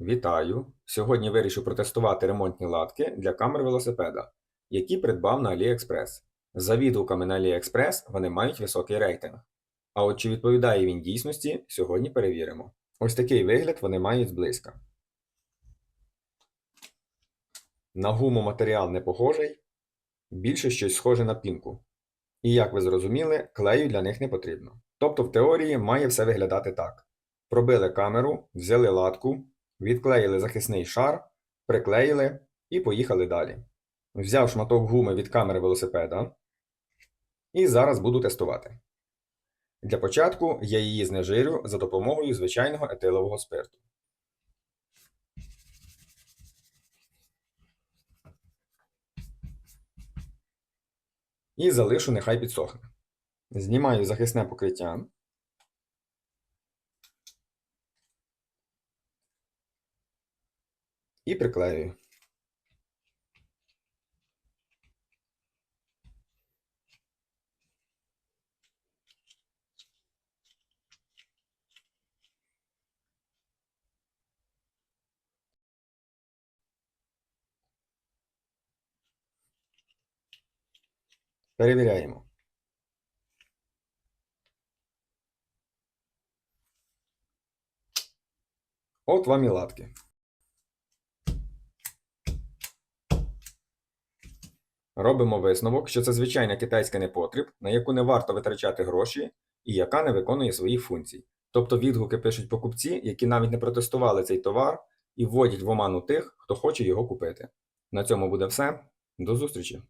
Вітаю! Сьогодні вирішив протестувати ремонтні латки для камер велосипеда, які придбав на AliExpress. За відгуками на AliExpress вони мають високий рейтинг. А от чи відповідає він дійсності, сьогодні перевіримо. Ось такий вигляд вони мають зблизька. На гуму матеріал не похожий, більше щось схоже на пінку. І як ви зрозуміли, клею для них не потрібно. Тобто в теорії має все виглядати так: пробили камеру, взяли латку, відклеїли захисний шар, приклеїли і поїхали далі. Взяв шматок гуми від камери велосипеда і зараз буду тестувати. Для початку я її знежирю за допомогою звичайного етилового спирту. І залишу нехай підсохне. Знімаю захисне покриття. І приклеюю. Перевіряємо. От вам і латки. Робимо висновок, що це звичайна китайська непотріб, на яку не варто витрачати гроші і яка не виконує своїх функцій. Тобто відгуки пишуть покупці, які навіть не протестували цей товар і вводять в оману тих, хто хоче його купити. На цьому буде все. До зустрічі!